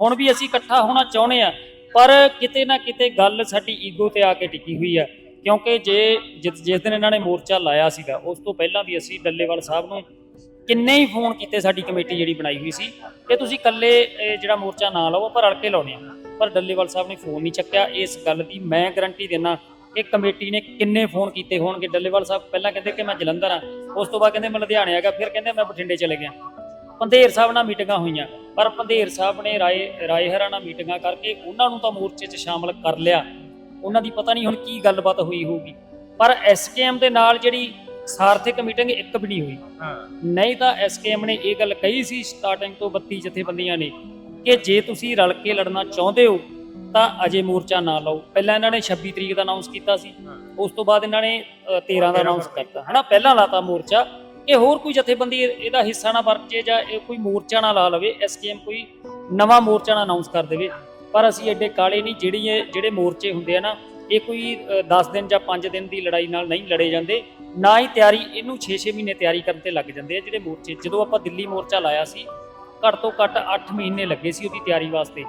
ਹੁਣ ਵੀ ਅਸੀਂ ਇਕੱਠਾ ਹੋਣਾ ਚਾਹੁੰਦੇ ਆ ਪਰ ਕਿਤੇ ਨਾ ਕਿਤੇ ਗੱਲ ਸਾਡੀ ਈਗੋ ਤੇ ਆ ਕੇ ਟਿਕੀ ਹੋਈ ਆ ਕਿਉਂਕਿ ਜੇ ਜਿਸ ਜਿਸ ਦਿਨ ਇਹਨਾਂ ਨੇ ਮੋਰਚਾ ਲਾਇਆ ਸੀਗਾ, ਉਸ ਤੋਂ ਪਹਿਲਾਂ ਵੀ ਅਸੀਂ ਡੱਲੇਵਾਲ ਸਾਹਿਬ ਨੂੰ ਕਿੰਨੇ ਹੀ ਫੋਨ ਕੀਤੇ ਸਾਡੀ ਕਮੇਟੀ ਜਿਹੜੀ ਬਣਾਈ ਹੋਈ ਸੀ ਕਿ ਤੁਸੀਂ ਇਕੱਲੇ ਜਿਹੜਾ ਮੋਰਚਾ ਨਾ ਲਾਓ ਪਰ ਰਲ ਕੇ ਲਾਉਣੇ ਆ ਪਰ ਡੱਲੇਵਾਲ ਸਾਹਿਬ ਨੇ ਫੋਨ ਨਹੀਂ ਚੱਕਿਆ। ਇਸ ਗੱਲ ਦੀ ਮੈਂ ਗਰੰਟੀ ਦਿੰਦਾ ਕਿ ਕਮੇਟੀ ਨੇ ਕਿੰਨੇ ਫੋਨ ਕੀਤੇ ਹੋਣਗੇ। ਡੱਲੇਵਾਲ ਸਾਹਿਬ ਪਹਿਲਾਂ ਕਹਿੰਦੇ ਕਿ ਮੈਂ ਜਲੰਧਰ ਆ ਉਸ ਤੋਂ ਬਾਅਦ ਕਹਿੰਦੇ ਮੈਂ ਲੁਧਿਆਣੇ ਆ ਗਿਆ, ਫਿਰ ਕਹਿੰਦੇ ਮੈਂ ਬਠਿੰਡੇ ਚਲੇ ਗਿਆ। ਪੰਧੇਰ ਸਾਹਿਬ ਨਾਲ ਮੀਟਿੰਗਾਂ ਹੋਈਆਂ। ਪਰ ਪੰਧੇਰ ਸਾਹਿਬ ਨੇ ਰਾਏ ਰਾਏ ਹਰਾ ਨਾਲ ਮੀਟਿੰਗਾਂ ਕਰਕੇ ਉਹਨਾਂ ਨੂੰ ਤਾਂ ਮੋਰਚੇ 'ਚ ਸ਼ਾਮਲ ਕਰ ਲਿਆ। ਉਹਨਾਂ ਦੀ ਪਤਾ ਨਹੀਂ ਹੁਣ ਕੀ ਗੱਲਬਾਤ ਹੋਈ ਹੋਊਗੀ। ਪਰ ਐਸਕੇਐਮ ਦੇ ਨਾਲ ਜਿਹੜੀ ਸਾਰਥਿਕ ਮੀਟਿੰਗ ਇੱਕ ਵੀ ਨਹੀਂ ਹੋਈ। ਨਹੀਂ ਤਾਂ ਐਸਕੇਐਮ ਨੇ ਇਹ ਗੱਲ ਕਹੀ ਸੀ ਸਟਾਰਟਿੰਗ ਤੋਂ 32 ਜਥੇਬੰਦੀਆਂ ਨੇ ਕਿ ਜੇ ਤੁਸੀਂ ਰਲ ਕੇ ਲੜਨਾ ਚਾਹੁੰਦੇ ਹੋ ਤਾਂ ਅਜੇ ਮੋਰਚਾ ਨਾ ਲਓ। ਪਹਿਲਾਂ ਇਹਨਾਂ ਨੇ 26 ਤਰੀਕ ਦਾ ਅਨਾਉਂਸ ਕੀਤਾ ਸੀ। ਉਸ ਤੋਂ ਬਾਅਦ ਇਹਨਾਂ ਨੇ ਅ, 13 ਦਾ ਅਨਾਉਂਸ ਕਰਤਾ। ਹਨਾ? ਪਹਿਲਾਂ ਲਾਤਾ ਮੋਰਚਾ। ਇਹ ਹੋਰ ਕੋਈ ਜਥੇਬੰਦੀ ਇਹਦਾ ਹਿੱਸਾ ਨਾ ਬਣ ਜੇ ਜਾਂ ਇਹ ਕੋਈ ਮੋਰਚਾ ਨਾ ਲਾ ਲਵੇ, ਐਸਕੇਐਮ ਕੋਈ ਨਵਾਂ ਮੋਰਚਾ ਨਾ ਅਨਾਉਂਸ ਕਰ ਦੇਵੇ। ਪਰ ਅਸੀਂ ਐਡੇ ਕਾਲੇ ਨਹੀਂ ਜਿਹੜੀ ਜਿਹੜੇ ਮੋਰਚੇ ਹੁੰਦੇ ਆ ਨਾ, ਇਹ ਕੋਈ 10 ਦਿਨ ਜਾਂ 5 ਦਿਨ ਦੀ ਲੜਾਈ ਨਾਲ ਨਹੀਂ ਲੜੇ ਜਾਂਦੇ। ਨਾ ਹੀ ਤਿਆਰੀ, ਇਹਨੂੰ 6-6 ਮਹੀਨੇ ਤਿਆਰੀ ਕਰਨ ਤੇ ਲੱਗ ਜਾਂਦੇ ਆ ਜਿਹੜੇ ਮੋਰਚੇ। ਜਦੋਂ ਆਪਾਂ ਦਿੱਲੀ ਮੋਰਚਾ ਲਾਇਆ ਸੀ, ਘੱਟ ਤੋਂ ਘੱਟ 8 ਮਹੀਨੇ ਲੱਗੇ ਸੀ ਉਹਦੀ ਤਿਆਰੀ ਵਾਸਤੇ।